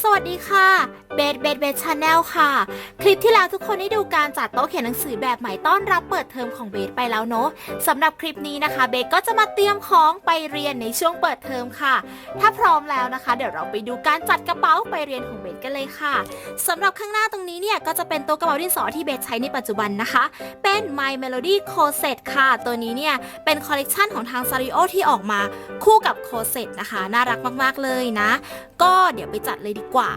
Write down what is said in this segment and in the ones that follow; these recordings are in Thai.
สวัสดีค่ะ เบสเบสเบสชาแนลค่ะ คลิปที่แล้วทุกคนได้ดูการจัดโต๊ะเขียนหนังสือแบบใหม่ต้อนรับเปิดเทอมของเบสไปแล้วเนอะสำหรับคลิปนี้นะคะ เบสก็จะมาเตรียมของไปเรียนในช่วงเปิดเทอมค่ะ ถ้าพร้อมแล้วนะคะ เดี๋ยวเราไปดูการจัดกระเป๋าไปเรียนของเบสกันเลยค่ะสำหรับข้างหน้าตรงนี้เนี่ยก็จะเป็นตัวกระเป๋าดินสอที่เบสใช้ในปัจจุบันนะคะ เป็น My Melody c o s e t ค่ะ ตัวนี้เนี่ยเป็นคอลเลกชันของทาง s a r i o ที่ออกมาคู่กับ c o s e t นะคะ น่ารักมากๆเลยนะ ก็เดี๋ยวไปจัดเลยดีกว่า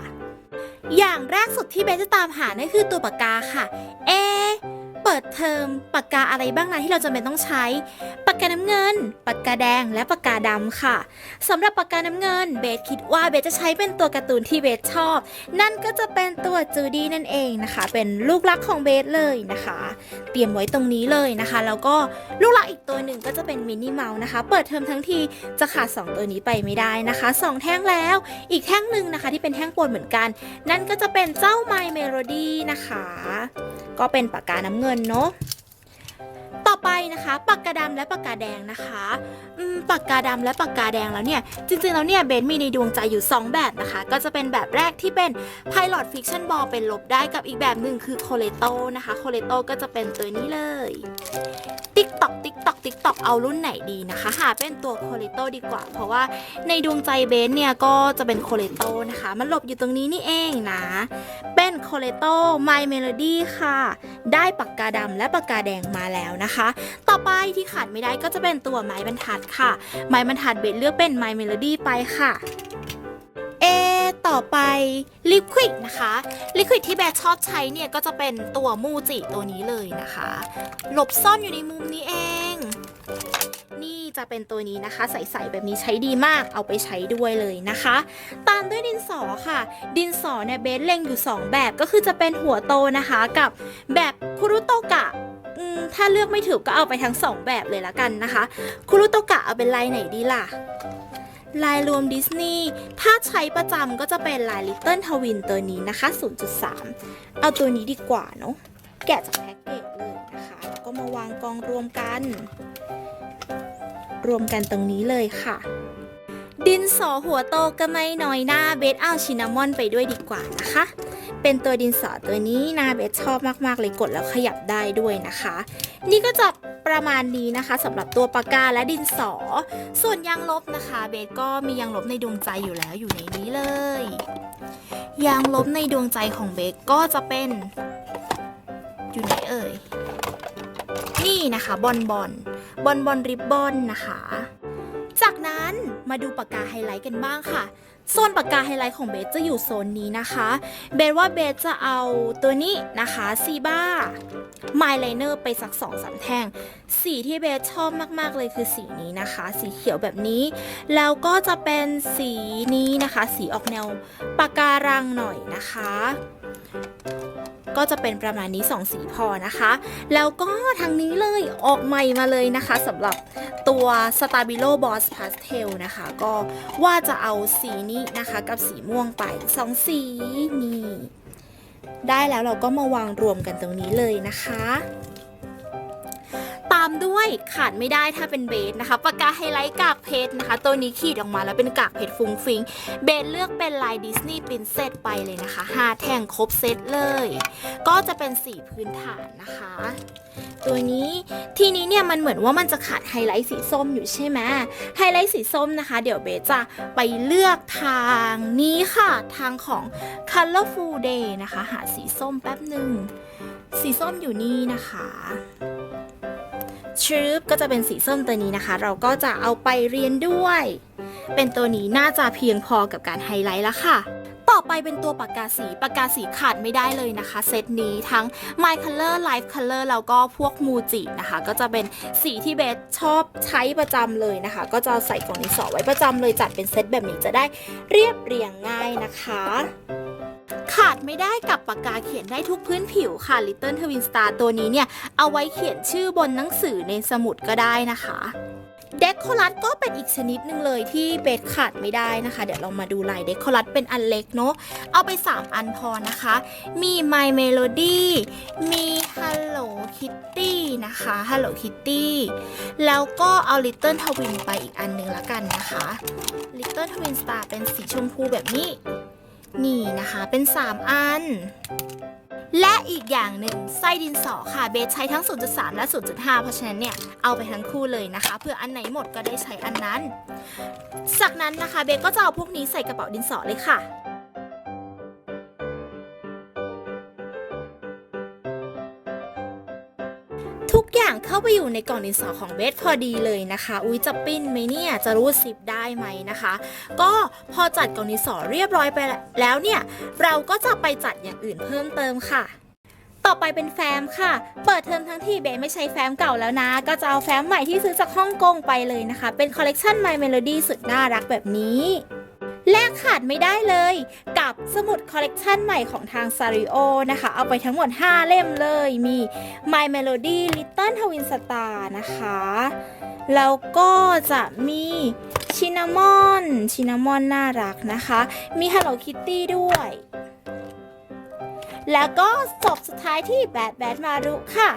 อย่างแรกสุดที่เบสจะตามหานั่นคือตัวปากกาค่ะ เอ เปิดเทอมปากกาอะไรบ้างนะที่เราจำเป็นต้องใช้ปากกาน้ำเงินปากกาแดงและปากกาดำค่ะสำหรับปากกาน้ำเงินเบสคิดว่าเบสจะใช้เป็นตัวการ์ตูนที่เบสชอบ นั่นก็จะเป็นตัวจูดี้นั่นเองนะคะ เป็นลูกรักของเบสเลยนะคะ เตรียมไว้ตรงนี้เลยนะคะ แล้วก็ลูกรักอีกตัวหนึ่งก็จะเป็นมินิเมาส์นะคะ เปิดเทอมทั้งทีจะขาด 2 ตัวนี้ไปไม่ได้นะคะสองแท่งแล้ว อีกแท่งหนึ่งนะคะที่เป็นแท่งโปนเหมือนกัน นั่นก็จะเป็นเจ้า My Melody นะคะ ก็เป็นปากกาน้ำเงินเนาะต่อไปนะคะปากกาดำและปากกาแดงนะคะปากกาดำและปากกาแดงแล้วเนี่ย จริงๆแล้วเนี่ยเบนมีในดวงใจอยู่ 2 แบบนะคะ ก็จะเป็นแบบแรกที่เป็น Pilot Fiction Ball เป็นลบได้กับอีกแบบหนึ่งคือ c o l e t o นะคะ c o l e t o ก็จะเป็นตัวนี้เลย ติ๊กตอกติ๊กตอกติ๊กตอกเอารุ่นไหนดีนะคะ หาเป็นตัว c o l e t o ดีกว่า เพราะว่าในดวงใจเบนเนี่ยก็จะเป็น c o l e t o นะคะ มันหลบอยู่ตรงนี้นี่เองนะเ c o l e t o My Melody ค่ะ ได้ปากกาดำและปากกาแดงมาแล้วนะคะ ต่อไปที่ขาดไม่ได้ก็จะเป็นตัวไม้บรรทัดค่ะ ไม้บรรทัดเบสเลือกเป็น My Melody ไปค่ะเอต่อไป Liquid นะคะ Liquid ที่แบทชอบใช้เนี่ย ก็จะเป็นตัวมูจิตัวนี้เลยนะคะ หลบซ่อนอยู่ในมุมนี้เอง จะเป็นตัวนี้นะคะ ใสๆแบบนี้ใช้ดีมากเอาไปใช้ด้วยเลยนะคะ ตามด้วยดินสอค่ะ ดินสอเนี่ยเบสเล็งอยู่ 2 แบบก็คือจะเป็นหัวโตนะคะกับแบบคุรุโตกะถ้าเลือกไม่ถูกก็เอาไปทั้ง 2 แบบเลยละกันนะคะ คุรุโตกะเอาเป็นลายไหนดีล่ะลายรวมดิสนีย์ ถ้าใช้ประจำก็จะเป็นลาย Little Twin ตัวนี้นะคะ 0.3 เอาตัวนี้ดีกว่าเนาะ แกะจากแพ็กเกจเลยนะคะ แล้วก็มาวางกองรวมกัน รวมกันตรงนี้เลยค่ะ ดินสอหัวโตก็ไม่น้อยหน้าเบสเอาชินามอนไปด้วยดีกว่านะคะ เป็นตัวดินสอตัวนี้นาเบสชอบมากๆเลยกดแล้วขยับได้ด้วยนะคะ นี่ก็จะประมาณนี้นะคะสำหรับตัวปากกาและดินสอ ส่วนยางลบนะคะ เบสก็มียางลบในดวงใจอยู่แล้วอยู่ในนี้เลย ยางลบในดวงใจของเบสก็จะเป็นอยู่ไหนเอ่ย นี่นะคะบอลบอล บอลบอลริบบอนนะคะ จากนั้นมาดูปากกาไฮไลท์กันบ้างค่ะ โซนปากกาไฮไลท์ของเบสจะอยู่โซนนี้นะคะ เบสว่าเบสจะเอาตัวนี้นะคะซีบ้าไมล์ไลเนอร์ไปสัก2องสาแท่ง สีที่เบสชอบมาก ๆ เลยคือสีนี้นะคะ สีเขียวแบบนี้ แล้วก็จะเป็นสีนี้นะคะ สีออกแนวปากการังหน่อยนะคะ ก็จะเป็นประมาณนี้ 2 สีพอนะคะ แล้วก็ทางนี้เลยออกใหม่มาเลยนะคะสำหรับตัว Stabilo Boss Pastel นะคะ ก็ว่าจะเอาสีนี้นะคะกับสีม่วงไป 2 สีนี่ได้แล้วเราก็มาวางรวมกันตรงนี้เลยนะคะ ด้วยขาดไม่ได้ถ้าเป็นเบสนะคะปากกาไฮไลท์กากเพชรนะคะ ตัวนี้ขีดออกมาแล้วเป็นกากเพชรฟุ้งฟิงเบสเลือกเป็นลายดิสนีย์ปรินเซสไปเลยนะคะ5แท่งครบเซตเลย ก็จะเป็นสีพื้นฐานนะคะ ตัวนี้ทีนี้เนี่ยมันเหมือนว่ามันจะขาดไฮไลท์สีส้มอยู่ใช่ไหมไฮไลท์สีส้มนะคะ เดี๋ยวเบสจะไปเลือกทางนี้ค่ะ ทางของ Colorful Day นะคะ หาสีส้มแป๊บหนึ่งสีส้มอยู่นี่นะคะ ชึบก็จะเป็นสีส้มตัวนี้นะคะ เราก็จะเอาไปเรียนด้วย เป็นตัวนี้น่าจะเพียงพอกับการไฮไลท์แล้วค่ะ ต่อไปเป็นตัวปากกาสีปากกาสีขาดไม่ได้เลยนะคะ เซตนี้ทั้ง My Color Life Color แล้วก็พวกมูจินะคะ ก็จะเป็นสีที่เบสชอบใช้ประจำเลยนะคะ ก็จะใส่กล่องดินสอไว้ประจำเลยจัดเป็นเซตแบบนี้จะได้เรียบเรียงง่ายนะคะ ดไม่ได้กับปากกาเขียนได้ทุกพื้นผิวค่ะ Little Twin Star ตัวนี้เนี่ย เอาไว้เขียนชื่อบนหนังสือในสมุดก็ได้นะคะเดคโคลัสก็เป็นอีกชนิดหนึ่งเลยที่เบสขาดไม่ได้นะคะ เดี๋ยวเรามาดูลายเดคโคลัสเป็นอันเล็กเนาะเอาไป 3 อันพอนะคะ มี My Melody มี Hello Kitty นะคะ Hello Kitty แล้วก็เอา Little Twin ไปอีกอันหนึ่งละกันนะคะ Little Twin Star เป็นสีชมพูแบบนี้ นะคะเป็น 3 อัน และอีกอย่างหนึ่งไส้ดินสอค่ะเบสใช้ทั้ง 0.3 และ 0.5 เพราะฉะนั้นเนี่ยเอาไปทั้งคู่เลยนะคะ เพื่ออันไหนหมดก็ได้ใช้อันนั้น จากนั้นนะคะเบสก็จะเอาพวกนี้ใส่กระเป๋าดินสอเลยค่ะ ทุกอย่างเข้าไปอยู่ในกล่องดินสอของเบสพอดีเลยนะคะ อุ้ยจะปิ้นไหมเนี่ย จะรูดซิปได้ไหมนะคะ ก็พอจัดกล่องดินสอเรียบร้อยไปแล้วเนี่ย เราก็จะไปจัดอย่างอื่นเพิ่มเติมค่ะต่อไปเป็นแฟ้มค่ะ เปิดเทอมทั้งที่เบสไม่ใช้แฟ้มเก่าแล้วนะ ก็จะเอาแฟ้มใหม่ที่ซื้อจากฮ่องกงไปเลยนะคะ เป็นคอลเลกชัน My Melody สุดน่ารักแบบนี้ แลกขาดไม่ได้เลย กับสมุดคอลเลกชันใหม่ของทาง s a r i o นะคะ เอาไปทั้งหมด 5 เล่มเลย มี My Melody Little Twin Star นะคะ แล้วก็จะมีชินามอนชินามอนน่ารักนะคะ มี Hello Kitty ด้วย แล้วก็จบสุดท้ายที่แบดแบดมารุค่ะ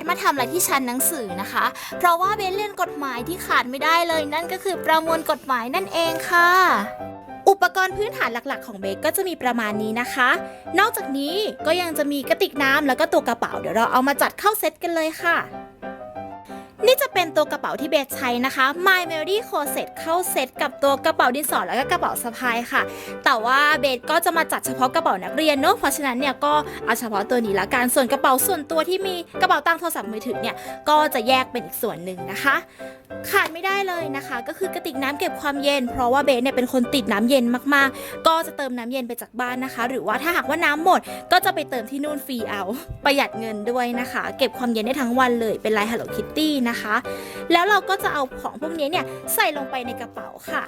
สมาทำอะไรที่ชั้นหนังสือนะคะ เพราะว่าเบสเรียนกฎหมายที่ขาดไม่ได้เลย นั่นก็คือประมวลกฎหมายนั่นเองค่ะอุปกรณ์พื้นฐานหลักๆ ของเบสก็จะมีประมาณนี้นะคะ นอกจากนี้ก็ยังจะมีกระติกน้ำแล้วก็ตัวกระเป๋า เดี๋ยวเราเอามาจัดเข้าเซตกันเลยค่ะ นี่จะเป็นตัวกระเป๋าที่เบสใช้นะคะ My Melody c o s e t เข้าเซตกับตัวกระเป๋าดินสอแล้วก็กระเป๋าสะพายค่ะ แต่ว่าเบสก็จะมาจัดเฉพาะกระเป๋านักเรียนเนอะเพราะฉะนั้นเนี่ยก็เอาเฉพาะตัวนี้ละกันส่วนกระเป๋าส่วนตัวที่มีกระเป๋าตังโทรศัพท์มือถือเนี่ยก็จะแยกเป็นอีกส่วนหนึ่งนะคะ ขาดไม่ได้เลยนะคะ ก็คือกระติกน้ำเก็บความเย็น เพราะว่าเบสเนี่ยเป็นคนติดน้ำเย็นมากๆ ก็จะเติมน้ำเย็นไปจากบ้านนะคะ หรือว่าถ้าหากว่าน้ำหมด ก็จะไปเติมที่นู่นฟรีเอา ประหยัดเงินด้วยนะคะ เก็บความเย็นได้ทั้งวันเลยเป็นลาย Hello Kitty นะคะ แล้วเราก็จะเอาของพวกนี้เนี่ยใส่ลงไปในกระเป๋าค่ะ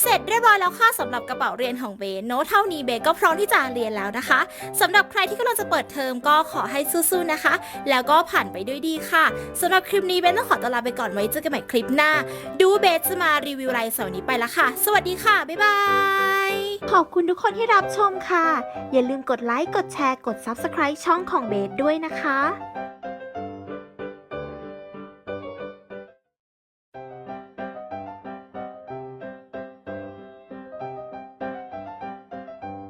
เสร็จเรียบร้อยแล้วค่ะสำหรับกระเป๋าเรียนของเบสโน้เท่านี้เบสก็พร้อมที่จะเรียนแล้วนะคะสำหรับใครที่กำลังจะเปิดเทอมก็ขอให้สู้ๆนะคะ แล้วก็ผ่านไปด้วยดีค่ะสำหรับคลิปนี้เบสต้องขอตัวลาไปก่อนไว้เจอกันใหม่คลิปหน้า ดูเบสจะมารีวิวอะไรเสาร์นี้ไปละค่ะ สวัสดีค่ะ บ๊ายบายขอบคุณทุกคนที่รับชมค่ะ อย่าลืมกดไลค์กดแชร์กด Subscribe ช่องของเบสด้วยนะคะ